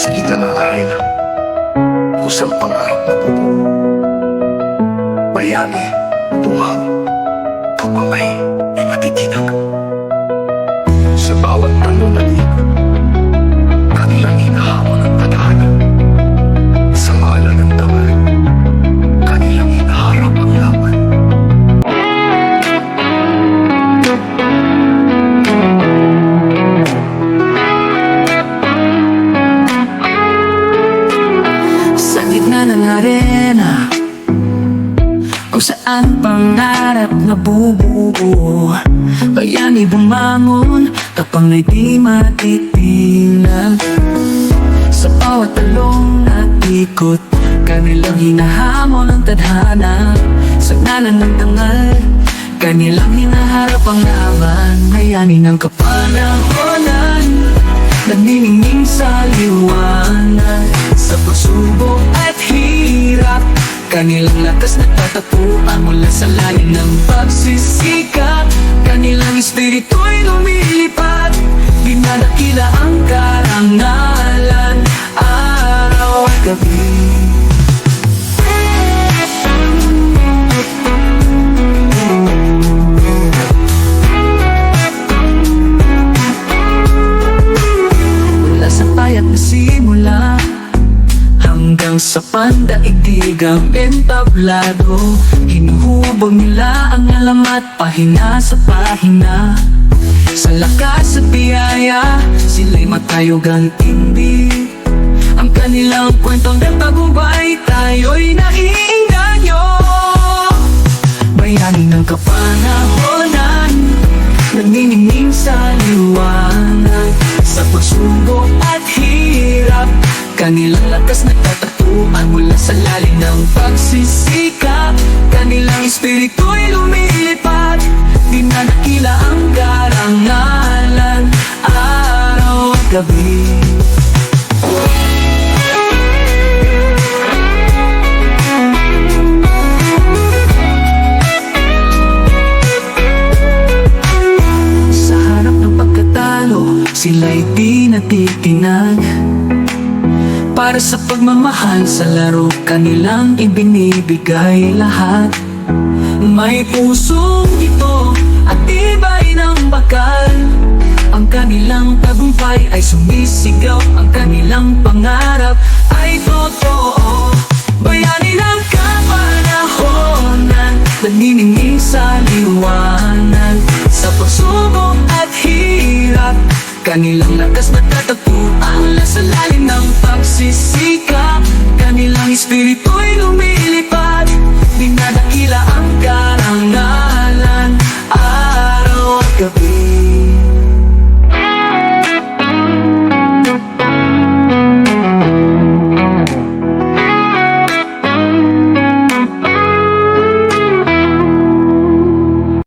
sa gitna ng arena. Kusang pangarap na buo. Bayani, buhang, pagmamay, ay. Sa Gitna ng arena Kung saan pangarap na bubuo Bayani bumangon Kapag may di matitinag. Sa bawat talong at ikot Kanilang hinahamon ang tadhana. Sa ngalan ng dangal Kanilang hinaharap ang laban. Bayani ng kapanahonan Naniningning sa liwanag. Sa pagsubok at Kanilang lakas nagtatapuan mula sa lalim ng pagsisikap Sa pandaigdigang entablado Hinuhubog nila ang alam at pahina sa pahina. Sa lakas at biyaya Sila'y matayugang tindi. Ang kanilang kwentong nagtagumpay Tayo'y naiinganyo Bayani ng kapanahonan Naniningning sa liwanag. Sa pagsubok at hirap Kanilang lakas nagtatapuan mula sa lalim ng pagsisikap Kanilang espiritu'y lumilipat. Dinadakila ang karangalan. Araw at gabi. Sila'y di natitinag Para sa pagmamahal. Sa laro, kanilang ibinibigay lahat. May pusong ito at tibay ng bakal. Ang kanilang tagumpay ay sumisigaw. Ang kanilang pangarap ay totoo. Bayani ng kapanahonan. Naniningning sa liwanag Kanilang lakas natatagpuan mula sa lalim ng pagsisikap Kanilang espiritu'y lumilim